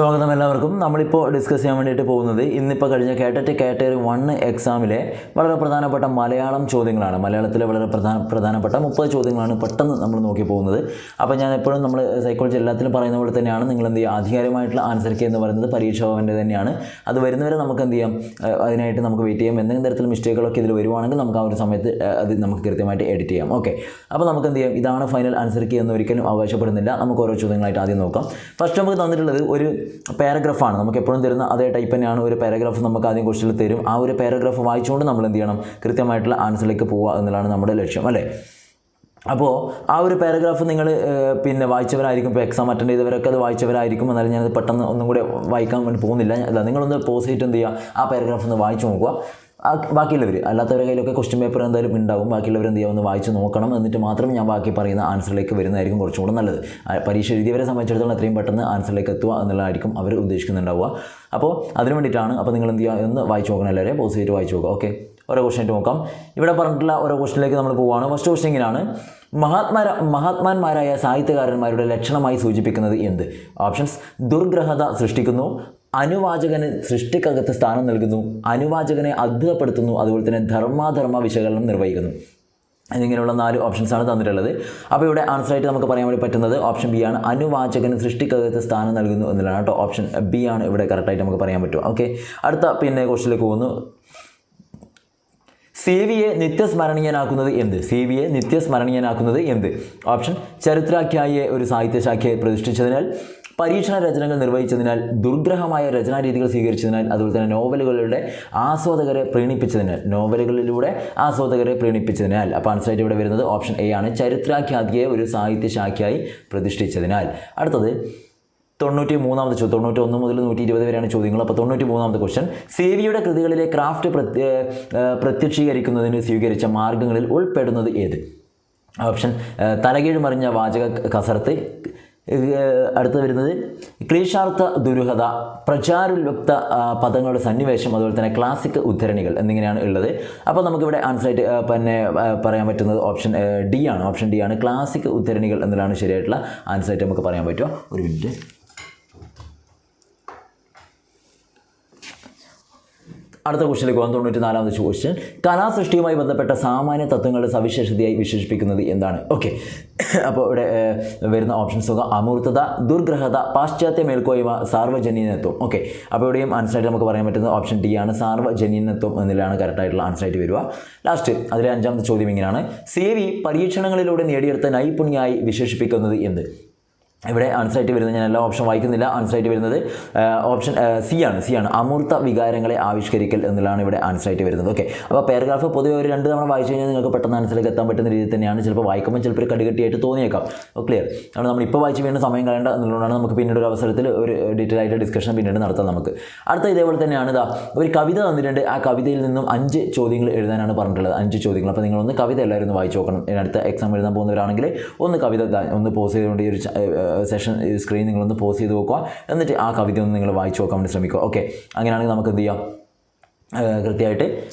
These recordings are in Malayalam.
സ്വാഗതം എല്ലാവർക്കും. നമ്മളിപ്പോൾ ഡിസ്കസ് ചെയ്യാൻ വേണ്ടിയിട്ട് പോകുന്നത് ഇന്നിപ്പോൾ കഴിഞ്ഞ കേട്ടറ്റ് കാറ്റഗറി വൺ എക്സാമിലെ വളരെ പ്രധാനപ്പെട്ട മലയാളം ചോദ്യങ്ങളാണ്. മലയാളത്തിലെ വളരെ പ്രധാന പ്രധാനപ്പെട്ട മുപ്പത് ചോദ്യങ്ങളാണ് പെട്ടെന്ന് നമ്മൾ നോക്കി പോകുന്നത്. അപ്പോൾ ഞാൻ എപ്പോഴും നമ്മൾ സൈക്കോളജി എല്ലാത്തിലും പറയുന്ന പോലെ തന്നെയാണ്. നിങ്ങൾ എന്ത് ചെയ്യുക? ആധികാരികമായിട്ടുള്ള ആൻസർ കീ എന്ന് പറയുന്നത് പരീക്ഷ ഭവന്റെ തന്നെയാണ്. അത് വരുന്നവരെ നമുക്ക് എന്ത് ചെയ്യാം? അതിനായിട്ട് നമുക്ക് വെയിറ്റ് ചെയ്യാം. എന്തെങ്കിലും തരത്തിൽ മിസ്റ്റേക്കുകളൊക്കെ ഇതിൽ വരുവാണെങ്കിൽ നമുക്ക് ആ ഒരു സമയത്ത് അത് നമുക്ക് കൃത്യമായിട്ട് എഡിറ്റ് ചെയ്യാം. ഓക്കെ അപ്പോൾ നമുക്ക് എന്ത് ചെയ്യാം? ഇതാണ് ഫൈനൽ ആൻസർ കീ എന്ന് ഒരിക്കലും അവകാശപ്പെടുന്നില്ല. നമുക്ക് ഓരോ ചോദ്യങ്ങളായിട്ട് ആദ്യം നോക്കാം. ഫസ്റ്റ് നമുക്ക് തന്നിട്ടുള്ളത് ഒരു പാരഗ്രാഫാണ്. നമുക്ക് എപ്പോഴും തരുന്ന അതേ ടൈപ്പ് തന്നെയാണ് ഒരു പാരഗ്രാഫ് നമുക്ക് ആദ്യം ക്വസ്റ്റിൽ തരും. ആ ഒരു പാരഗ്രാഫ് വായിച്ചുകൊണ്ട് നമ്മൾ എന്ത് ചെയ്യണം? കൃത്യമായിട്ടുള്ള ആൻസറിലേക്ക് പോവുക എന്നുള്ളതാണ് നമ്മുടെ ലക്ഷ്യം അല്ലേ? അപ്പോൾ ആ ഒരു പാരഗ്രാഫ് നിങ്ങൾ പിന്നെ വായിച്ചവരായിരിക്കും. ഇപ്പോൾ എക്സാം അറ്റൻഡ് ചെയ്തവരൊക്കെ അത് വായിച്ചവരായിരിക്കും. എന്നാലും ഞാനത് പെട്ടെന്ന് ഒന്നും കൂടെ വായിക്കാൻ വേണ്ടി പോകുന്നില്ല. അല്ല നിങ്ങളൊന്ന് പോസ് ചെയ്തിട്ട് എന്ത് ചെയ്യുക? ആ പാരഗ്രാഫ് ഒന്ന് വായിച്ചു നോക്കുക. ബാക്കിയുള്ളവർ അല്ലാത്തവരുടെ കയ്യിലൊക്കെ ക്വസ്റ്റ്യൻ പേപ്പർ എന്തായാലും ഉണ്ടാവും. ബാക്കിയുള്ളവർ എന്ത് ചെയ്യാമെന്ന് വായിച്ച് നോക്കണം. എന്നിട്ട് മാത്രം ഞാൻ ബാക്കി പറയുന്ന ആൻസറിലേക്ക് വരുന്നതായിരിക്കും കുറച്ചും കൂടെ നല്ലത്. പരീക്ഷ എഴുതിയവരെ സംബന്ധിച്ചിടത്തോളം എത്രയും പെട്ടെന്ന് ആൻസറിലേക്ക് എത്തുക എന്നുള്ളതായിരിക്കും അവർ ഉദ്ദേശിക്കുന്നുണ്ടാവുക. അപ്പോൾ അതിന് വേണ്ടിയിട്ടാണ് അപ്പോൾ നിങ്ങൾ എന്ത് ചെയ്യുക? ഒന്ന് വായിച്ച് നോക്കണം എല്ലാവരെയും. പോസ് ചെയ്തിട്ട് വായിച്ച് നോക്കുക. ഓക്കെ ഓരോ ക്വസ്റ്റ്യൻ നോക്കാം. ഇവിടെ പറഞ്ഞിട്ടുള്ള ഓരോ ക്വസ്റ്റ്യനിലേക്ക് നമ്മൾ പോവുകയാണ് ഫസ്റ്റ് ക്വസ്റ്റ്യൻ ഇങ്ങനെയാണ്. മഹാത്മാര മഹാത്മാന്മാരായ സാഹിത്യകാരന്മാരുടെ ലക്ഷണമായി സൂചിപ്പിക്കുന്നത് എന്ത്? ഓപ്ഷൻസ് ദുർഗ്രഹത സൃഷ്ടിക്കുന്നു. അനുവാചകന് സൃഷ്ടിക്കകത്ത് സ്ഥാനം നൽകുന്നു അനുവാചകനെ അത്ഭുതപ്പെടുത്തുന്നു അതുപോലെ തന്നെ ധർമാധർമ്മ വിശകലനം നിർവഹിക്കുന്നു. എന്നിങ്ങനെയുള്ള നാല് ഓപ്ഷൻസാണ് തന്നിട്ടുള്ളത്. അപ്പോൾ ഇവിടെ ആൻസർ ആയിട്ട് നമുക്ക് പറയാൻ വേണ്ടി പറ്റുന്നത് ഓപ്ഷൻ ബി ആണ്. അനുവാചകന് സൃഷ്ടിക്കകത്ത് സ്ഥാനം നൽകുന്നു എന്നുള്ളതാണ് കേട്ടോ. ഓപ്ഷൻ ബി ആണ് ഇവിടെ കറക്റ്റായിട്ട് നമുക്ക് പറയാൻ പറ്റും ഓക്കെ അടുത്ത പിന്നെ ക്വസ്റ്റിലേക്ക് പോകുന്നു. സി വിയെ നിത്യസ്മരണീയനാക്കുന്നത് എന്ത്? സി വിയെ നിത്യസ്മരണീയനാക്കുന്നത് എന്ത്? ഓപ്ഷൻ ചരിത്രാഖ്യായെ ഒരു സാഹിത്യശാഖയെ പ്രതിഷ്ഠിച്ചതിനാൽ പരീക്ഷണ രചനകൾ നിർവഹിച്ചതിനാൽ ദുർഗ്രഹമായ രചനാരീതികൾ സ്വീകരിച്ചതിനാൽ അതുപോലെ തന്നെ നോവലുകളുടെ ആസ്വാദകരെ പ്രീണിപ്പിച്ചതിനാൽ നോവലുകളിലൂടെ ആസ്വാദകരെ പ്രീണിപ്പിച്ചതിനാൽ. അപ്പോൾ ആൻസറായിട്ട് ഇവിടെ വരുന്നത് ഓപ്ഷൻ എ ആണ്. ചരിത്രാഖ്യാതിയെ ഒരു സാഹിത്യശാഖയായി പ്രതിഷ്ഠിച്ചതിനാൽ. അടുത്തത് തൊണ്ണൂറ്റി മൂന്നാമത്തെ ചോദ്യം തൊണ്ണൂറ്റി ഒന്ന് മുതൽ നൂറ്റി ഇരുപത് വരെയാണ് ചോദ്യങ്ങൾ. അപ്പോൾ തൊണ്ണൂറ്റി മൂന്നാമത്തെ ക്വസ്റ്റൻ സേവിയുടെ കൃതികളിലെ ക്രാഫ്റ്റ് പ്രത്യ പ്രത്യക്ഷീകരിക്കുന്നതിന് സ്വീകരിച്ച മാർഗങ്ങളിൽ ഉൾപ്പെടുന്നത് ഏത്? ഓപ്ഷൻ തലകീഴ് മറിഞ്ഞ വാചക കസർത്ത് അടുത്ത് വരുന്നത് ക്ലേശാർത്ഥ ദുരൂഹത പ്രചാരുൽവക്ത പദങ്ങളുടെ സന്നിവേശം അതുപോലെ തന്നെ ക്ലാസിക് ഉദ്ധരണികൾ എന്നിങ്ങനെയാണ് ഉള്ളത്. അപ്പോൾ നമുക്കിവിടെ ആൻസറായിട്ട് പിന്നെ പറയാൻ പറ്റുന്നത് ഓപ്ഷൻ ഡി ആണ്. ഓപ്ഷൻ ഡി ആണ് ക്ലാസിക് ഉദ്ധരണികൾ എന്നതാണ് ശരിയായിട്ടുള്ള ആൻസറായിട്ട് നമുക്ക് പറയാൻ പറ്റുമോ ഒരു മിനിറ്റ്. അടുത്ത ക്വസ്റ്റിലേക്ക് പോകാൻ തൊണ്ണൂറ്റി നാലാമത് ക്വസ്റ്റ്യൻ. കലാസൃഷ്ടിയുമായി ബന്ധപ്പെട്ട സാമാന്യ തത്വങ്ങളുടെ സവിശേഷതയായി വിശേഷിപ്പിക്കുന്നത് എന്താണ്? ഓക്കെ. അപ്പോൾ ഇവിടെ വരുന്ന ഓപ്ഷൻസ് നോക്കാം. അമൂർത്തത ദുർഗ്രഹത പാശ്ചാത്യ മേൽക്കോയ്മ സാർവജനീനത്വം. ഓക്കെ അപ്പോൾ ഇവിടെയും ആൻസറായിട്ട് നമുക്ക് പറയാൻ പറ്റുന്നത് ഓപ്ഷൻ ഡി ആണ്. സാർവജനീനത്വം എന്നതിലാണ് കറക്റ്റായിട്ടുള്ള ആൻസറായിട്ട് വരിക. ലാസ്റ്റ് അതിലെ അഞ്ചാമത്തെ ചോദ്യം ഇങ്ങനെയാണ്. സേവി പരീക്ഷണങ്ങളിലൂടെ നേടിയെടുത്ത നൈപുണ്യായി വിശേഷിപ്പിക്കുന്നത് എന്ത്? ഇവിടെ ആൻസറായിട്ട് വരുന്നത് ഞാൻ എല്ലാ ഓപ്ഷൻ വായിക്കുന്നില്ല. ആൻസറായിട്ട് വരുന്നത് ഓപ്ഷൻ സി ആണ്. സി ആണ്. അമൂർത്ത വികാരങ്ങളെ ആവിഷ്കരിക്കൽ എന്നുള്ളതാണ് ഇവിടെ ആൻസറായിട്ട് വരുന്നത്. ഓക്കെ അപ്പോൾ പാരഗ്രാഫ് പൊതുവെ ഒരു രണ്ട് തവണ വായിച്ചു കഴിഞ്ഞാൽ നിങ്ങൾക്ക് പെട്ടെന്ന് ആൻസറിലേക്ക് എത്താൻ പറ്റുന്ന രീതിയിൽ തന്നെയാണ്. ചിലപ്പോൾ വായിക്കുമ്പോൾ ചിലപ്പോൾ ഒരു കടുകട്ടിയായിട്ട് തോന്നിയേക്കാം. ക്ലിയർ അതുകൊണ്ട് നമ്മൾ ഇപ്പോൾ വായിച്ച് വീണ്ടും സമയം കളയേണ്ട എന്നുള്ളതാണ് നമുക്ക് പിന്നീട് ഒരു അവസരത്തിൽ ഒരു ഡീറ്റെയിൽ ആയിട്ട് ഡിസ്കഷൻ പിന്നീട് നടത്താം നമുക്ക്. അടുത്ത ഇതേപോലെ തന്നെയാണ് ഇതാ ഒരു കവിത തന്നിട്ടുണ്ട്. ആ കവിതയിൽ നിന്നും അഞ്ച് ചോദ്യങ്ങൾ എഴുതാനാണ് പറഞ്ഞിട്ടുള്ളത്. അഞ്ച് ചോദ്യങ്ങൾ. അപ്പോൾ നിങ്ങളൊന്ന് കവിത എല്ലാവരും ഒന്ന് വായിച്ച് നോക്കണം. അടുത്ത എക്സാം എഴുതാൻ പോകുന്നവരാണെങ്കിൽ ഒന്ന് കവിത ഒന്ന് പോസ് ചെയ്തുകൊണ്ട് ഈ ഒരു സെഷൻ സ്ക്രീൻ നിങ്ങളൊന്ന് പോസ് ചെയ്ത് നോക്കുക എന്നിട്ട് ആ കവിത ഒന്ന് നിങ്ങൾ വായിച്ച് നോക്കാൻ വേണ്ടി ശ്രമിക്കുക. ഓക്കെ അങ്ങനെയാണെങ്കിൽ നമുക്ക് എന്ത് ചെയ്യാം? കൃത്യമായിട്ട്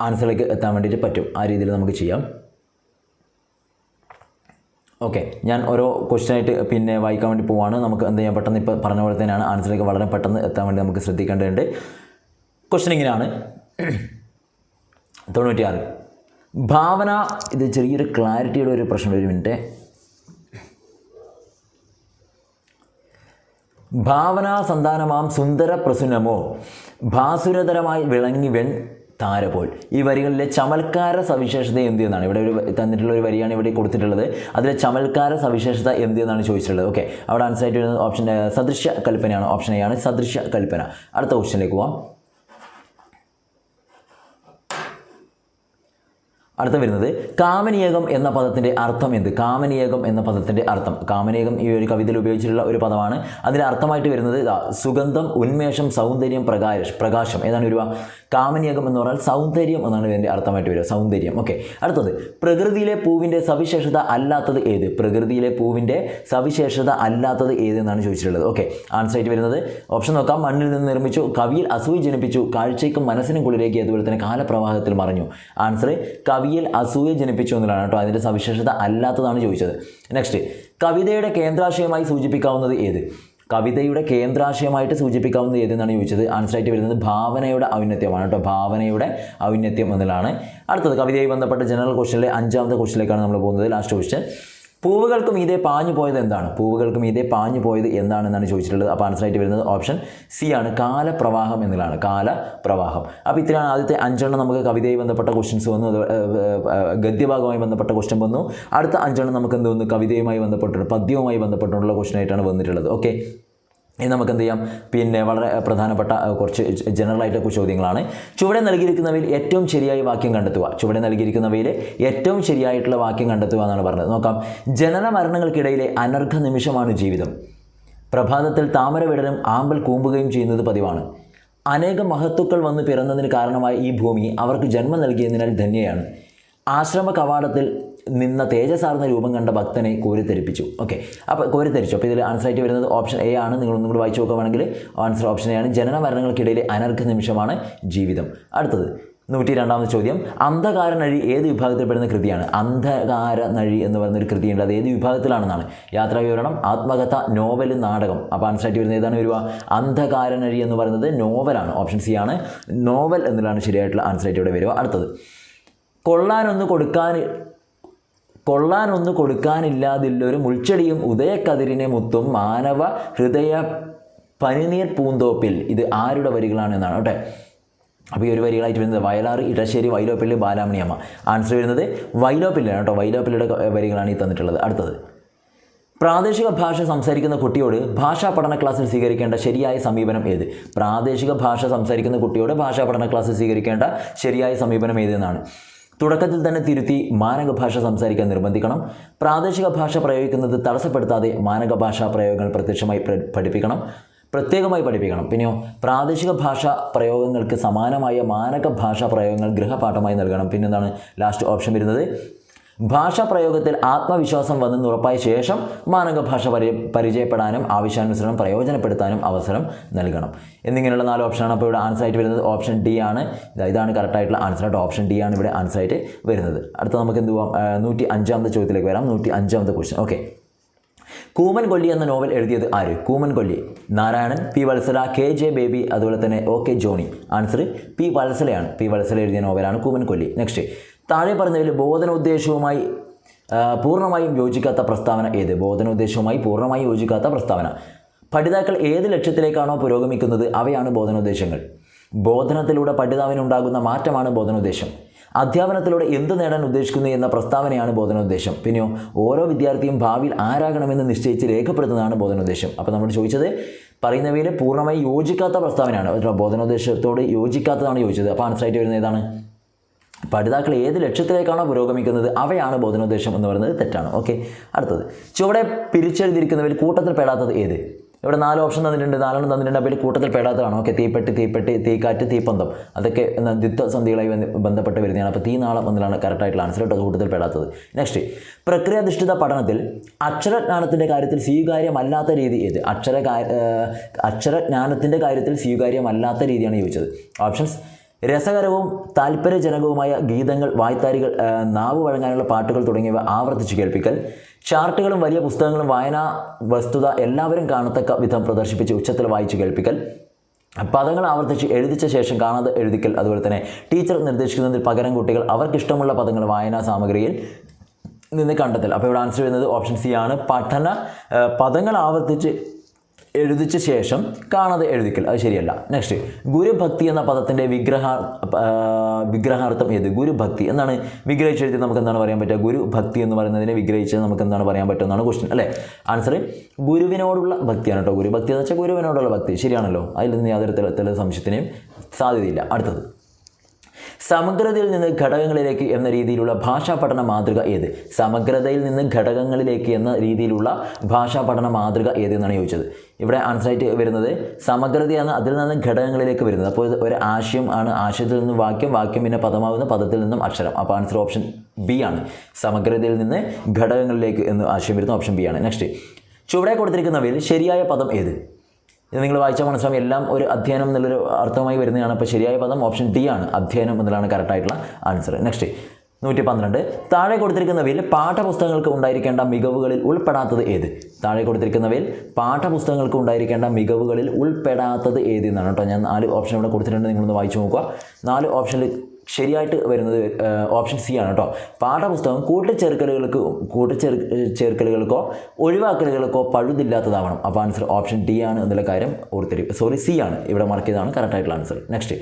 ആൻസറിലേക്ക് എത്താൻ വേണ്ടിയിട്ട് പറ്റും. ആ രീതിയിൽ നമുക്ക് ചെയ്യാം. ഓക്കെ ഞാൻ ഓരോ ക്വസ്റ്റ്യനായിട്ട് പിന്നെ വായിക്കാൻ വേണ്ടി പോവാണ്. നമുക്ക് എന്ത് ചെയ്യാം? പെട്ടെന്ന് ഇപ്പോൾ പറഞ്ഞ പോലെ തന്നെയാണ് ആൻസറിലേക്ക് വളരെ പെട്ടെന്ന് എത്താൻ വേണ്ടി നമുക്ക് ശ്രദ്ധിക്കേണ്ടതുണ്ട്. ക്വസ്റ്റ്യൻ ഇങ്ങനെയാണ്. തൊണ്ണൂറ്റിയാറ്. ഭാവന ഇത് ചെറിയൊരു ക്ലാരിറ്റിയുടെ ഒരു പ്രശ്നം ഒരു മിനിറ്റ് ഭാവനാ സന്താനമാം സുന്ദര പ്രസുനമോ ഭാസുരതരമായി വിളങ്ങി വെൺ താരപോൾ ഈ വരികളിലെ ചമൽക്കാര സവിശേഷത എന്ത് എന്നാണ്. ഇവിടെ ഒരു തന്നിട്ടുള്ള ഒരു വരിയാണ് ഇവിടെ കൊടുത്തിട്ടുള്ളത്. അതിലെ ചമൽക്കാര സവിശേഷത എന്ത് എന്നാണ് ചോദിച്ചിട്ടുള്ളത്. ഓക്കെ അവിടെ ആൻസർ ആയിട്ട് വരുന്നത് ഓപ്ഷൻ സദൃശ്യ കൽപ്പനയാണ്. ഓപ്ഷൻ എ ആണ് സദൃശ്യ കൽപ്പന. അടുത്ത ഓപ്ഷനിലേക്ക് പോവാം. അടുത്ത വരുന്നത് കാമനിയകം എന്ന പദത്തിന്റെ അർത്ഥം എന്ത്? കാമനിയകം എന്ന പദത്തിന്റെ അർത്ഥം. കാമനിയകം ഈ ഒരു കവിതയിൽ ഉപയോഗിച്ചിട്ടുള്ള ഒരു പദമാണ്. അതിന്റെ അർത്ഥമായിട്ട് വരുന്നത് സുഗന്ധം ഉന്മേഷം സൗന്ദര്യം പ്രകാശ പ്രകാശം. ഏതാണ് ഒരു കാമനിയകം എന്ന് പറഞ്ഞാൽ സൗന്ദര്യം എന്നാണ് ഇതിന്റെ അർത്ഥമായിട്ട് വരിക. സൗന്ദര്യം. ഓക്കെ. അടുത്തത് പ്രകൃതിയിലെ പൂവിന്റെ സവിശേഷത അല്ലാത്തത് ഏത്? പ്രകൃതിയിലെ പൂവിന്റെ സവിശേഷത അല്ലാത്തത് ഏത് എന്നാണ് ചോദിച്ചിട്ടുള്ളത്. ഓക്കെ. ആൻസർ ആയിട്ട് വരുന്നത് ഓപ്ഷൻ നോക്കാം. മണ്ണിൽ നിന്ന് നിർമ്മിച്ചു കവിയിൽ അസൂയി ജനിപ്പിച്ചു കാഴ്ചയ്ക്കും മനസ്സിനും കുളിരേക്ക് അതുപോലെ തന്നെ കാലപ്രവാഹത്തിൽ മറിഞ്ഞു ആൻസർ കവിയിൽ അസൂയ ജനിപ്പിച്ചു എന്നുള്ളതാണ് കേട്ടോ അതിന്റെ സവിശേഷത അല്ലാത്തതാണ് ചോദിച്ചത്. നെക്സ്റ്റ് കവിതയുടെ കേന്ദ്രാശയമായി സൂചിപ്പിക്കാവുന്നത് ഏത്? കവിതയുടെ കേന്ദ്രാശയമായിട്ട് സൂചിപ്പിക്കാവുന്നത് ഏതെന്നാണ് ചോദിച്ചത്? ആൻസറായിട്ട് വരുന്നത് ഭാവനയുടെ ഔന്നത്യമാണ് കേട്ടോ. ഭാവനയുടെ ഔന്നത്യം എന്നതാണ്. അടുത്തത് കവിതയുമായി ബന്ധപ്പെട്ട ജനറൽ ക്വസ്റ്റനിലെ അഞ്ചാമത്തെ ക്വസ്റ്റിലേക്കാണ് നമ്മൾ പോകുന്നത്. ലാസ്റ്റ് ക്വസ്റ്റ്യൻ പൂവുകൾക്ക് ഇതേ പാഞ്ഞു പോയത് എന്താണ്? പൂവുകൾക്ക് മീതെ പാഞ്ഞു പോയത് എന്താണെന്നാണ് ചോദിച്ചിട്ടുള്ളത്. അപ്പോൾ ആൻസറായിട്ട് വരുന്നത് ഓപ്ഷൻ സി ആണ്. കാലപ്രവാഹം എന്നുള്ളതാണ്. കാലപ്രവാഹം. അപ്പോൾ ഇത്രയാണ് ആദ്യത്തെ അഞ്ചെണ്ണം നമുക്ക് കവിതയുമായി ബന്ധപ്പെട്ട ക്വസ്റ്റ്യൻസ് വന്നു. ഗദ്യഭാഗവുമായി ബന്ധപ്പെട്ട ക്വസ്റ്റ്യൻ വന്നു. അടുത്ത അഞ്ചെണ്ണം നമുക്ക് എന്ത് വന്നു? കവിതയുമായി ബന്ധപ്പെട്ടുള്ള പദ്യവുമായി ബന്ധപ്പെട്ടുള്ള ക്വസ്റ്റ്യൻ ആയിട്ടാണ് വന്നിട്ടുള്ളത്. ഓക്കെ ഇനി നമുക്ക് എന്ത് ചെയ്യാം? പിന്നെ വളരെ പ്രധാനപ്പെട്ട കുറച്ച് ജനറൽ ആയിട്ടുള്ള ചോദ്യങ്ങളാണ്. ചുവടെ നൽകിയിരിക്കുന്നവയിൽ ഏറ്റവും ശരിയായ വാക്യം കണ്ടെത്തുക. ചുവടെ നൽകിയിരിക്കുന്നവയിൽ ഏറ്റവും ശരിയായിട്ടുള്ള വാക്യം കണ്ടെത്തുക എന്നാണ് പറഞ്ഞത്. നോക്കാം. ജനന മരണങ്ങൾക്കിടയിലെ അനർഘ നിമിഷമാണ് ജീവിതം. പ്രഭാതത്തിൽ താമര വിടരും ആമ്പൽ കൂമ്പുകയും ചെയ്യുന്നത് പതിവാണ്. അനേക മഹത്തുക്കൾ വന്ന് പിറന്നതിന് കാരണമായ ഈ ഭൂമി അവർക്ക് ജന്മം നൽകിയതിനാൽ ധന്യയാണ്. ആശ്രമ കവാടത്തിൽ നിന്ന തേജസാർന്ന രൂപം കണ്ട ഭക്തനെ കോരിത്തെരിപ്പിച്ചു ഓക്കെ അപ്പോൾ കോരിത്തെരിച്ചു അപ്പോൾ ഇതിൽ ആൻസർ ആയിട്ട് വരുന്നത് ഓപ്ഷൻ എ ആണ്. നിങ്ങൾ ഒന്നും കൂടി വായിച്ചു നോക്കുകയാണെങ്കിൽ ആൻസർ ഓപ്ഷൻ എ ആണ്. ജനന മരണങ്ങൾക്കിടയിലെ അനർഘ നിമിഷമാണ് ജീവിതം. അടുത്തത് നൂറ്റി രണ്ടാമത്തെ ചോദ്യം അന്ധകാരനഴി ഏത് വിഭാഗത്തിൽപ്പെടുന്ന കൃതിയാണ്? അന്ധകാരനഴി എന്ന് പറയുന്ന ഒരു കൃതിയുണ്ട്. അത് ഏത് വിഭാഗത്തിലാണെന്നാണ്? യാത്രാ വിവരണം ആത്മകഥ നോവൽ നാടകം. അപ്പോൾ ആൻസർ ആയിട്ട് വരുന്നത് ഏതാണ് വരിക? അന്ധകാരനഴി എന്ന് പറയുന്നത് നോവലാണ്. ഓപ്ഷൻ സി ആണ്. നോവൽ എന്നുള്ളതാണ് ശരിയായിട്ടുള്ള ആൻസർ ആയിട്ട് ഇവിടെ വരിക. അടുത്തത് കൊള്ളാനൊന്ന് കൊടുക്കാൻ കൊള്ളാനൊന്ന് കൊടുക്കാനില്ലാതില്ലൊരു മുൾച്ചെടിയും ഉദയക്കതിരിനെ മുത്തും മാനവ ഹൃദയ പനിനീർ പൂന്തോപ്പിൽ. ഇത് ആരുടെ വരികളാണ് എന്നാണ് കേട്ടെ. അപ്പോൾ ഈ ഒരു വരികളായിട്ട് വരുന്നത് വയലാർ ഇടശ്ശേരി വൈലോപ്പിള്ളി ബാലാമണിയമ്മ ആൻസർ വരുന്നത് വൈലോപ്പിള്ളിയാണ് കേട്ടോ. വൈലോപ്പിള്ളിയുടെ വരികളാണ് ഈ തന്നിട്ടുള്ളത്. അടുത്തത്. പ്രാദേശിക ഭാഷ സംസാരിക്കുന്ന കുട്ടിയോട് ഭാഷാ പഠന ക്ലാസ്സിൽ സ്വീകരിക്കേണ്ട ശരിയായ സമീപനം ഏത്? പ്രാദേശിക ഭാഷ സംസാരിക്കുന്ന കുട്ടിയോട് ഭാഷാ പഠന ക്ലാസ്സിൽ സ്വീകരിക്കേണ്ട ശരിയായ സമീപനം ഏതെന്നാണ് തുടക്കത്തിൽ തന്നെ തിരുത്തി മാനക ഭാഷ സംസാരിക്കാൻ നിർബന്ധിക്കണം. പ്രാദേശിക ഭാഷ പ്രയോഗിക്കുന്നത് തടസ്സപ്പെടുത്താതെ മാനക ഭാഷാ പ്രയോഗങ്ങൾ പ്രത്യക്ഷമായി പഠിപ്പിക്കണം. പ്രത്യേകമായി പഠിപ്പിക്കണം. പിന്നെയോ പ്രാദേശിക ഭാഷ പ്രയോഗങ്ങൾക്ക് സമാനമായ മാനക ഭാഷാ പ്രയോഗങ്ങൾ ഗൃഹപാഠമായി നൽകണം. പിന്നെന്താണ് ലാസ്റ്റ് ഓപ്ഷൻ വരുന്നത്? ഭാഷാ പ്രയോഗത്തിൽ ആത്മവിശ്വാസം വന്നെന്ന് ഉറപ്പായ ശേഷം മാനക ഭാഷ പരി പരിചയപ്പെടാനും ആവശ്യാനുസരണം പ്രയോജനപ്പെടുത്താനും അവസരം നൽകണം. എന്നിങ്ങനെയുള്ള നാല് ഓപ്ഷനാണ് അപ്പോൾ ഇവിടെ ആൻസർ ആയിട്ട് വരുന്നത്. ഓപ്ഷൻ ഡി ആണ്. ഇതാണ് കറക്റ്റായിട്ടുള്ള ആൻസർ ആയിട്ട് ഓപ്ഷൻ ഡി ആണ് ഇവിടെ ആൻസർ ആയിട്ട് വരുന്നത്. അടുത്ത നമുക്ക് എന്ത് പോവാം? നൂറ്റി അഞ്ചാമത്തെ ചോദ്യത്തിലേക്ക് വരാം. നൂറ്റി അഞ്ചാമത്തെ ക്വസ്റ്റ്യൻ ഓക്കെ കൂമൻ കൊല്ലി എന്ന നോവൽ എഴുതിയത് ആര്? Kooman Kolli. Narayanan P Valsala K J Baby അതുപോലെ തന്നെ O K Johny. Answer P വത്സലയാണ്. P Valsala എഴുതിയ നോവലാണ് കൂമൻ കൊല്ലി. നെക്സ്റ്റ് താഴെ പറഞ്ഞതിൽ ബോധനോദ്ദേശവുമായി പൂർണമായും യോജിക്കാത്ത പ്രസ്താവന ഏത്? ബോധനോദ്ദേശവുമായി പൂർണമായി യോജിക്കാത്ത പ്രസ്താവന. പഠിതാക്കൾ ഏത് ലക്ഷ്യത്തിലേക്കാണോ പുരോഗമിക്കുന്നത് അവയാണ് ബോധനോദ്ദേശങ്ങൾ. ബോധനത്തിലൂടെ പഠിതാവിനുണ്ടാകുന്ന മാറ്റമാണ് ബോധനോദ്ദേശം. അധ്യാപനത്തിലൂടെ എന്ത് നേടാൻ ഉദ്ദേശിക്കുന്നു എന്ന പ്രസ്താവനയാണ് ബോധനോദ്ദേശം. പിന്നെയോ ഓരോ വിദ്യാർത്ഥിയും ഭാവിയിൽ ആരാകണമെന്ന് നിശ്ചയിച്ച് രേഖപ്പെടുത്തുന്നതാണ് ബോധനോദ്ദേശം. അപ്പോൾ നമ്മൾ ചോദിച്ചത് പറയുന്നവയിൽ പൂർണമായി യോജിക്കാത്ത പ്രസ്താവനയാണ്. ബോധനോദ്ദേശത്തോട് യോജിക്കാത്തതാണ് ചോദിച്ചത്. അപ്പോൾ ആൻസറായിട്ട് വരുന്നത് ഏതാണ്? പഠിതാക്കൾ ഏത് ലക്ഷ്യത്തിലേക്കാണോ പുരോഗമിക്കുന്നത് അവയാണ് ബോധനോദ്ദേശം എന്ന് പറയുന്നത് തെറ്റാണ്. ഓക്കെ അടുത്തത്. ചുവടെ പിരിച്ചെഴുതിയിരിക്കുന്നവർ കൂട്ടത്തിൽ പെടാത്തത് ഏത്? ഇവിടെ നാല് ഓപ്ഷൻ തന്നിട്ടുണ്ട്. നാലെണ്ണം തന്നിട്ടുണ്ട്. അപ്പോൾ കൂട്ടത്തിൽ പെടാത്തതാണ്? ഓക്കെ തീപ്പെട്ടി തീപ്പെട്ടി തീക്കാറ്റ് തീപ്പന്തം. അതൊക്കെ ദ്വിത്വസന്ധികളായി ബന്ധ- ബന്ധപ്പെട്ട് വരുന്നതാണ്. അപ്പോൾ തീ നാളെ എന്നതാണ് കറക്റ്റായിട്ടുള്ള ആൻസർ കേട്ടോ കൂട്ടത്തിൽ പെടാത്തത്. നെക്സ്റ്റ് പ്രക്രിയാധിഷ്ഠിത പഠനത്തിൽ അക്ഷരജ്ഞാനത്തിന്റെ കാര്യത്തിൽ സ്വീകാര്യമല്ലാത്ത രീതി ഏത്? അക്ഷര അക്ഷരജ്ഞാനത്തിന്റെ കാര്യത്തിൽ സ്വീകാര്യമല്ലാത്ത രീതിയാണ് ചോദിച്ചത്. ഓപ്ഷൻസ് രസകരവും താല്പര്യജനകവുമായ ഗീതങ്ങൾ വായ്ത്താരികൾ നാവ് വഴങ്ങാനുള്ള പാട്ടുകൾ തുടങ്ങിയവ ആവർത്തിച്ച് കേൾപ്പിക്കൽ. ചാർട്ടുകളും വലിയ പുസ്തകങ്ങളും വായനാ വസ്തുത എല്ലാവരും കാണത്തക്ക വിധം പ്രദർശിപ്പിച്ച് ഉച്ചത്തിൽ വായിച്ച് കേൾപ്പിക്കൽ. പദങ്ങൾ ആവർത്തിച്ച് എഴുതിച്ച ശേഷം കാണാതെ എഴുതിക്കൽ. അതുപോലെ തന്നെ ടീച്ചർ നിർദ്ദേശിക്കുന്നതിൽ പകരം കുട്ടികൾ അവർക്കിഷ്ടമുള്ള പദങ്ങൾ വായനാ സാമഗ്രിയിൽ നിന്ന് കണ്ടെത്തൽ. അപ്പോൾ ഇവിടെ ആൻസർ വരുന്നത് ഓപ്ഷൻ സി ആണ്. പഠന പദങ്ങൾ ആവർത്തിച്ച് എഴുതിച്ച ശേഷം കാണാതെ എഴുതിക്കൽ. അത് ശരിയല്ല. നെക്സ്റ്റ് ഗുരുഭക്തി എന്ന പദത്തിന്റെ വിഗ്രഹ വിഗ്രഹാർത്ഥം ഏത്? ഗുരുഭക്തി. എന്നാണ് വിഗ്രഹിച്ചെഴുതി നമുക്ക് എന്താണ് പറയാൻ പറ്റുക? ഗുരുഭക്തി എന്ന് പറയുന്നതിനെ വിഗ്രഹിച്ച് നമുക്ക് എന്താണ് പറയാൻ പറ്റുക എന്നാണ് ക്വസ്റ്റ്യൻ അല്ലേ? ആൻസർ ഗുരുവിനോടുള്ള ഭക്തിയാണ് കേട്ടോ ഗുരുഭക്തി എന്ന് വെച്ചാൽ ഗുരുവിനോടുള്ള ഭക്തി. ശരിയാണല്ലോ? അതിൽ നിന്ന് യാതൊരു തരത്തിലുള്ള സംശയത്തിനെയും സാധ്യതയില്ല. അടുത്തത് സമഗ്രതയിൽ നിന്ന് ഘടകങ്ങളിലേക്ക് എന്ന രീതിയിലുള്ള ഭാഷാ പഠന മാതൃക ഏത്? സമഗ്രതയിൽ നിന്ന് ഘടകങ്ങളിലേക്ക് എന്ന രീതിയിലുള്ള ഭാഷാ പഠന മാതൃക ഏത് എന്നാണ് ചോദിച്ചത്. ഇവിടെ ആൻസർ ആയിട്ട് വരുന്നത് സമഗ്രതയാണ് അതിൽ നിന്ന് ഘടകങ്ങളിലേക്ക് വരുന്നത്. അപ്പോൾ ഒരു ആശയം ആണ്. ആശയത്തിൽ നിന്ന് വാക്യം വാക്യം പിന്നെ പദമാവുന്ന പദത്തിൽ നിന്നും അക്ഷരം. അപ്പോൾ ആൻസർ ഓപ്ഷൻ ബി ആണ്. സമഗ്രതയിൽ നിന്ന് ഘടകങ്ങളിലേക്ക് എന്ന് ആശയം വരുന്ന ഓപ്ഷൻ ബി ആണ്. നെക്സ്റ്റ് ചുവടെ കൊടുത്തിരിക്കുന്നവയിൽ ശരിയായ പദം ഏത്? ഇത് നിങ്ങൾ വായിച്ചാൽ മനസ്സിലാവും. എല്ലാം ഒരു അധ്യയനം എന്നുള്ളൊരു അർത്ഥമായി വരുന്നതാണ്. അപ്പോൾ ശരിയായ പദം ഓപ്ഷൻ ഡി ആണ്. അധ്യയനം എന്നുള്ളതാണ് കറക്റ്റായിട്ടുള്ള ആൻസർ നെക്സ്റ്റ് നൂറ്റി പന്ത്രണ്ട് താഴെ കൊടുത്തിരിക്കുന്നവയിൽ പാഠപുസ്തകങ്ങൾക്ക് ഉണ്ടായിരിക്കേണ്ട മികവുകളിൽ ഉൾപ്പെടാത്തത് ഏത്? താഴെ കൊടുത്തിരിക്കുന്നവയിൽ പാഠപുസ്തകങ്ങൾക്ക് ഉണ്ടായിരിക്കേണ്ട മികവുകളിൽ ഉൾപ്പെടാത്തത് ഏത് എന്നാണ് കേട്ടോ. ഞാൻ നാല് ഓപ്ഷൻ ഇവിടെ കൊടുത്തിട്ടുണ്ട്. നിങ്ങളൊന്ന് വായിച്ചു നോക്കുക. നാല് ഓപ്ഷനിൽ ശരിയായിട്ട് വരുന്നത് ഓപ്ഷൻ സി ആണ് കേട്ടോ പാഠപുസ്തകം കൂട്ടിച്ചേർക്കലുകൾക്ക് കൂട്ടിച്ചേർ ചേർക്കലുകൾക്കോ ഒഴിവാക്കലുകൾക്കോ പഴുതില്ലാത്തതാവണം. അപ്പോൾ ആൻസർ ഓപ്ഷൻ ഡി ആണ് എന്നുള്ള കാര്യം ഓർത്തിരിക്കും സോറി സി ആണ്. ഇവിടെ മാർക്ക് ചെയ്തതാണ് കറക്റ്റ് ആയിട്ടുള്ള ആൻസർ നെക്സ്റ്റ്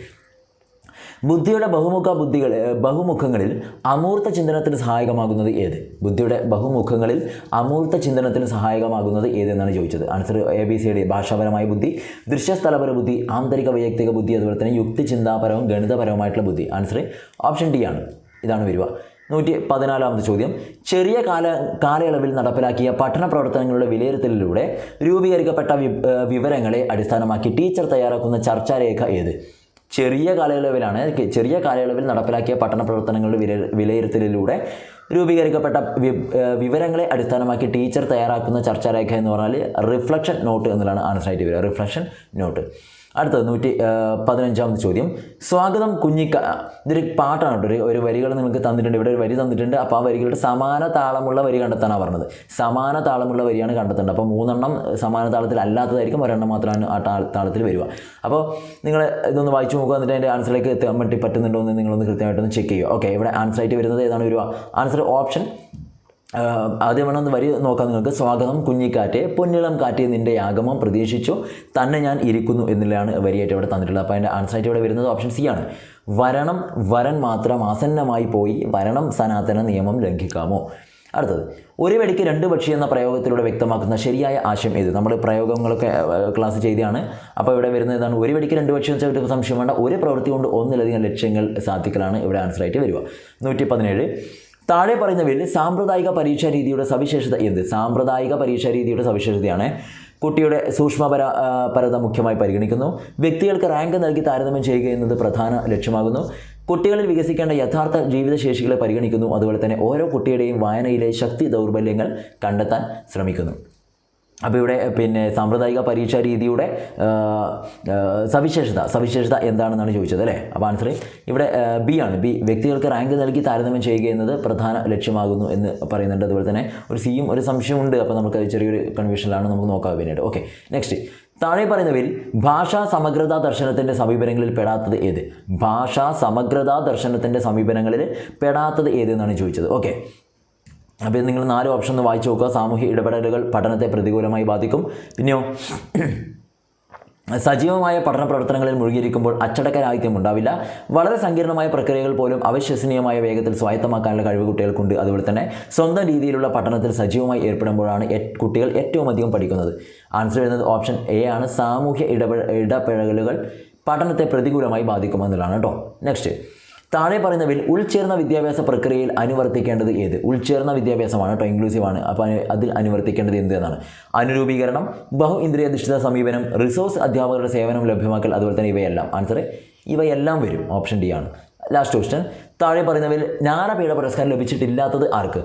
ബുദ്ധിയുടെ ബഹുമുഖ ബുദ്ധികൾ ബഹുമുഖങ്ങളിൽ അമൂർത്ത ചിന്തനത്തിന് സഹായകമാകുന്നത് ഏത്? ബുദ്ധിയുടെ ബഹുമുഖങ്ങളിൽ അമൂർത്ത ചിന്തനത്തിന് സഹായകമാകുന്നത് ഏത് എന്നാണ് ചോദിച്ചത്? Answer A B C D ഭാഷാപരമായ ബുദ്ധി ദൃശ്യസ്ഥലപര ബുദ്ധി ആന്തരിക വൈയക്തിക ബുദ്ധി അതുപോലെ തന്നെ യുക്തി ചിന്താപരവും ഗണിതപരവുമായിട്ടുള്ള ബുദ്ധി. ആൻസർ ഓപ്ഷൻ ഡി ആണ്. ഇതാണ് വരിക. നൂറ്റി പതിനാലാമത്തെ ചോദ്യം. ചെറിയ കാല കാലയളവിൽ നടപ്പിലാക്കിയ പഠന പ്രവർത്തനങ്ങളുടെ വിലയിരുത്തലിലൂടെ രൂപീകരിക്കപ്പെട്ട വിവരങ്ങളെ അടിസ്ഥാനമാക്കി ടീച്ചർ തയ്യാറാക്കുന്ന ചർച്ചാരേഖ ഏത്? ചെറിയ കാലയളവിലാണ് ചെറിയ കാലയളവിൽ നടപ്പിലാക്കിയ പഠന പ്രവർത്തനങ്ങളുടെ വില വിലയിരുത്തലിലൂടെ രൂപീകരിക്കപ്പെട്ട വിവരങ്ങളെ അടിസ്ഥാനമാക്കി ടീച്ചർ തയ്യാറാക്കുന്ന ചർച്ചാരേഖ എന്ന് പറഞ്ഞാൽ റിഫ്ലക്ഷൻ നോട്ട് എന്നുള്ളതാണ് ആൻസറായിട്ട് വരിക. Reflection note. അടുത്തത് നൂറ്റി പതിനഞ്ചാമത് ചോദ്യം. സ്വാഗതം കുഞ്ഞിക്ക ഇതൊരു പാട്ടാണ് കേട്ടോ. ഒരു വരികൾ നിങ്ങൾക്ക് തന്നിട്ടുണ്ട്. ഇവിടെ ഒരു വരി തന്നിട്ടുണ്ട്. അപ്പോൾ ആ വരികളുടെ സമാന താളമുള്ള വരി കണ്ടെത്താനാണ് പറഞ്ഞത്. സമാന താളമുള്ള വരിയാണ് കണ്ടെത്തേണ്ടത്. അപ്പോൾ മൂന്നെണ്ണം സമാന താളത്തിൽ അല്ലാത്തതായിരിക്കും ഒരെണ്ണം മാത്രമാണ് ആ താളത്തിൽ വരിക. അപ്പോൾ നിങ്ങൾ ഇതൊന്ന് വായിച്ചു നോക്കുക. എന്നിട്ട് അതിന്റെ ആൻസറിലേക്ക് എത്താൻ വേണ്ടി പറ്റുന്നുണ്ടോ എന്ന് നിങ്ങളൊന്ന് കൃത്യമായിട്ടൊന്ന് ചെക്ക് ചെയ്യുക. ഓക്കെ ഇവിടെ ആൻസർ ആയിട്ട് വരുന്നത് ഏതാണ് വരിക? Answer option. ആഹ് ആദ്യം വേണമെന്ന് വരി നോക്കാം നിങ്ങൾക്ക്. സ്വാഗതം കുഞ്ഞിക്കാറ്റ്. പൊന്നിളം കാറ്റ് നിന്റെ ആഗമം പ്രതീക്ഷിച്ചു. തന്നെ ഞാൻ ഇരിക്കുന്നു എന്നുള്ളതാണ് വരിയായിട്ട് ഇവിടെ തന്നിട്ടുള്ളത്. അപ്പോൾ അതിന്റെ ആൻസർ ആയിട്ട് ഇവിടെ വരുന്നത് ഓപ്ഷൻ സി ആണ്. വരണം വരൻ മാത്രം ആസന്നമായി പോയി. വരണം സനാതന നിയമം ലംഘിക്കാമോ? അടുത്തത്. ഒരു വെടിക്ക് രണ്ട് പക്ഷി എന്ന പ്രയോഗത്തിലൂടെ വ്യക്തമാക്കുന്ന ശരിയായ ആശയം ഏത്? നമ്മൾ പ്രയോഗങ്ങളൊക്കെ ക്ലാസ് ചെയ്തതാണ്. അപ്പോൾ ഇവിടെ വരുന്നത് ഇതാണ്. ഒരു വെടിക്ക് രണ്ട് പക്ഷി എന്ന് വെച്ചാൽ സംശയം വേണ്ട. ഒരു പ്രവൃത്തി കൊണ്ട് ഒന്നിലധികം ലക്ഷ്യങ്ങൾ സാധിക്കലാണ് ഇവിടെ ആൻസർ ആയിട്ട് വരിക. നൂറ്റി പതിനേഴ് താഴെ പറയുന്നവയിൽ സാമ്പ്രദായിക പരീക്ഷാ രീതിയുടെ സവിശേഷത എന്ത്? സാമ്പ്രദായിക പരീക്ഷാ രീതിയുടെ സവിശേഷതയാണ്. കുട്ടിയുടെ സൂക്ഷ്മപര പരത മുഖ്യമായി പരിഗണിക്കുന്നു. വ്യക്തികൾക്ക് റാങ്ക് നൽകി താരതമ്യം ചെയ്യുക എന്നത് പ്രധാന ലക്ഷ്യമാകുന്നു. കുട്ടികളിൽ വികസിക്കേണ്ട യഥാർത്ഥ ജീവിതശേഷികളെ പരിഗണിക്കുന്നു. അതുപോലെ തന്നെ ഓരോ കുട്ടിയുടെയും വായനയിലെ ശക്തി ദൗർബല്യങ്ങൾ കണ്ടെത്താൻ ശ്രമിക്കുന്നു. അപ്പോൾ ഇവിടെ പിന്നെ സാമ്പ്രദായിക പരീക്ഷാ രീതിയുടെ സവിശേഷത സവിശേഷത എന്താണെന്നാണ് ചോദിച്ചത് അല്ലേ? അപ്പോൾ ആൻസർ ഇവിടെ ബി ആണ്. ബി വ്യക്തികൾക്ക് റാങ്ക് നൽകി താരതമ്യം ചെയ്യുക എന്നത് പ്രധാന ലക്ഷ്യമാകുന്നു എന്ന് പറയുന്നുണ്ട്. അതുപോലെ തന്നെ ഒരു സിയും ഒരു സംശയമുണ്ട് അപ്പോൾ നമുക്ക് ചെറിയൊരു കൺഫ്യൂഷനിലാണ് നമുക്ക് നോക്കാം പിന്നീട്. ഓക്കെ നെക്സ്റ്റ് താഴെ പറയുന്നവയിൽ ഭാഷാ സമഗ്രതാ ദർശനത്തിന്റെ സമീപനങ്ങളിൽ പെടാത്തത് ഏത്? ഭാഷാ സമഗ്രതാ ദർശനത്തിന്റെ സമീപനങ്ങളിൽ പെടാത്തത് ഏത് എന്നാണ് ചോദിച്ചത്. ഓക്കെ അപ്പോൾ നിങ്ങൾ നാല് ഓപ്ഷൻ ഒന്ന് വായിച്ചു നോക്കുക. സാമൂഹ്യ ഇടപെടലുകൾ പഠനത്തെ പ്രതികൂലമായി ബാധിക്കും. പിന്നെയോ സജീവമായ പഠന പ്രവർത്തനങ്ങളിൽ മുഴുകിയിരിക്കുമ്പോൾ അച്ചടക്കരാഹിത്യം ഉണ്ടാവില്ല. വളരെ സങ്കീർണമായ പ്രക്രിയകൾ പോലും അവിശ്വസനീയമായ വേഗത്തിൽ സ്വായത്തമാക്കാനുള്ള കഴിവ് കുട്ടികൾക്കുണ്ട്. അതുപോലെ തന്നെ സ്വന്തം രീതിയിലുള്ള പഠനത്തിൽ സജീവമായി ഏർപ്പെടുമ്പോഴാണ് കുട്ടികൾ ഏറ്റവും അധികം പഠിക്കുന്നത്. ആൻസർ വരുന്നത് ഓപ്ഷൻ എ ആണ്. സാമൂഹ്യ ഇടപെ ഇടപെടലുകൾ പഠനത്തെ പ്രതികൂലമായി ബാധിക്കുമെന്നുള്ളതാണ് കേട്ടോ നെക്സ്റ്റ് താഴെ പറയുന്നവയിൽ ഉൾച്ചേർന്ന വിദ്യാഭ്യാസ പ്രക്രിയയിൽ അനുവർത്തിക്കേണ്ടത് ഏത്? ഉൾച്ചേർന്ന വിദ്യാഭ്യാസമാണ് കേട്ടോ ഇൻക്ലൂസീവ് ആണ്. അപ്പോൾ അതിൽ അനുവർത്തിക്കേണ്ടത് എന്ത് എന്നാണ്? അനുരൂപീകരണം ബഹു ഇന്ദ്രിയധിഷ്ഠിത സമീപനം റിസോഴ്സ് അധ്യാപകരുടെ സേവനം ലഭ്യമാക്കൽ അതുപോലെ തന്നെ ഇവയെല്ലാം. ആൻസർ ഇവയെല്ലാം വരും ഓപ്ഷൻ ഡി ആണ്. ലാസ്റ്റ് ക്വസ്റ്റ്യൻ താഴെ പറയുന്നവയിൽ ജ്ഞാനപീഠ പുരസ്കാരം ലഭിച്ചിട്ടില്ലാത്തത് ആർക്ക്?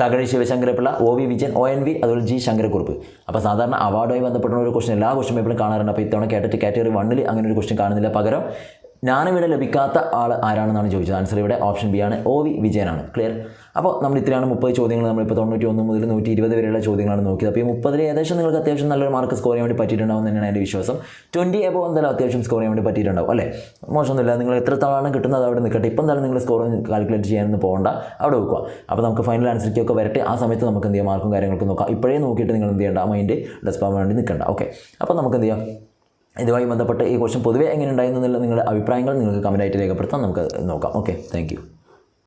Thakazhi Sivasankarapillai O V Vijayan O N V അതുപോലെ ജി ശങ്കരക്കുറുപ്പ്. അപ്പോൾ സാധാരണ അവാർഡുമായി ബന്ധപ്പെട്ട ഒരു ക്വസ്റ്റൻ എല്ലാ ക്വസ്റ്റൻ പേപ്പറും കാണാറുണ്ട്. അപ്പോൾ ഇത്തവണ കേട്ടിട്ട് കാറ്റഗറി വണ്ണിൽ അങ്ങനെ ഒരു ക്വസ്റ്റൻ കാണുന്നില്ല. പകരം ജ്ഞാനപീഠ ലഭിക്കാത്ത ആൾ ആരാണെന്നാണ് ചോദിച്ചത്? ആൻസർ ഇവിടെ ഓപ്ഷൻ ബി ആണ്. ഒ വി വിജയനാണ്. ക്ലിയർ അപ്പോൾ നമ്മൾ ഇത്രയാണ് മുപ്പത് ചോദ്യങ്ങൾ നമ്മളിപ്പോൾ തൊണ്ണൂറ്റി ഒന്ന് മുതൽ നൂറ്റി ഇരുപത് വരെയുള്ള ചോദ്യങ്ങളാണ് നോക്കിയത്. അപ്പോൾ ഈ മുപ്പതിൽ ഏകദേശം നിങ്ങൾക്ക് അത്യാവശ്യം നല്ലൊരു മാർക്ക് സ്കോർ ചെയ്യാൻ വേണ്ടി പറ്റിയിട്ടുണ്ടാവും തന്നെയാണ് എന്റെ വിശ്വാസം. ട്വന്റി എബോ എന്തായാലും അത്യാവശ്യം സ്കോർ ചെയ്യാൻ വേണ്ടി പറ്റിയിട്ടുണ്ടാവും അല്ലേ? മോശമൊന്നുമില്ല. നിങ്ങൾ എത്ര തവണ കിട്ടുന്നത് അവിടെ നിൽക്കട്ടെ. ഇപ്പം എന്തായാലും നിങ്ങൾ സ്കോർ കാൽക്കുലേറ്റ് ചെയ്യാനൊന്നും പോകണ്ട. അവിടെ വെക്കുക അപ്പോൾ നമുക്ക് ഫൈനൽ ആൻസറിലേക്കൊക്കെ വരട്ടെ. ആ സമയത്ത് നമുക്ക് എന്ത് ചെയ്യാം? മാർക്കും കാര്യങ്ങളൊക്കെ നോക്കാം. ഇപ്പോഴേ നോക്കിയിട്ട് നിങ്ങൾ എന്ത് ചെയ്യേണ്ട? മൈൻഡ് ഡെസ്പാൻ വേണ്ടി നിൽക്കണ്ട. ഓക്കെ അപ്പോൾ നമുക്ക് എന്ത് ചെയ്യാം? ഇതുമായി ബന്ധപ്പെട്ട് ഈ ക്വസ്റ്റ്യൻ പൊതുവേ എങ്ങനെ ഉണ്ടായിരുന്നില്ല നിങ്ങളുടെ അഭിപ്രായങ്ങൾ നിങ്ങൾക്ക് കമന്റായിട്ട് രേഖപ്പെടുത്താം. നമുക്ക് നോക്കാം. Okay thank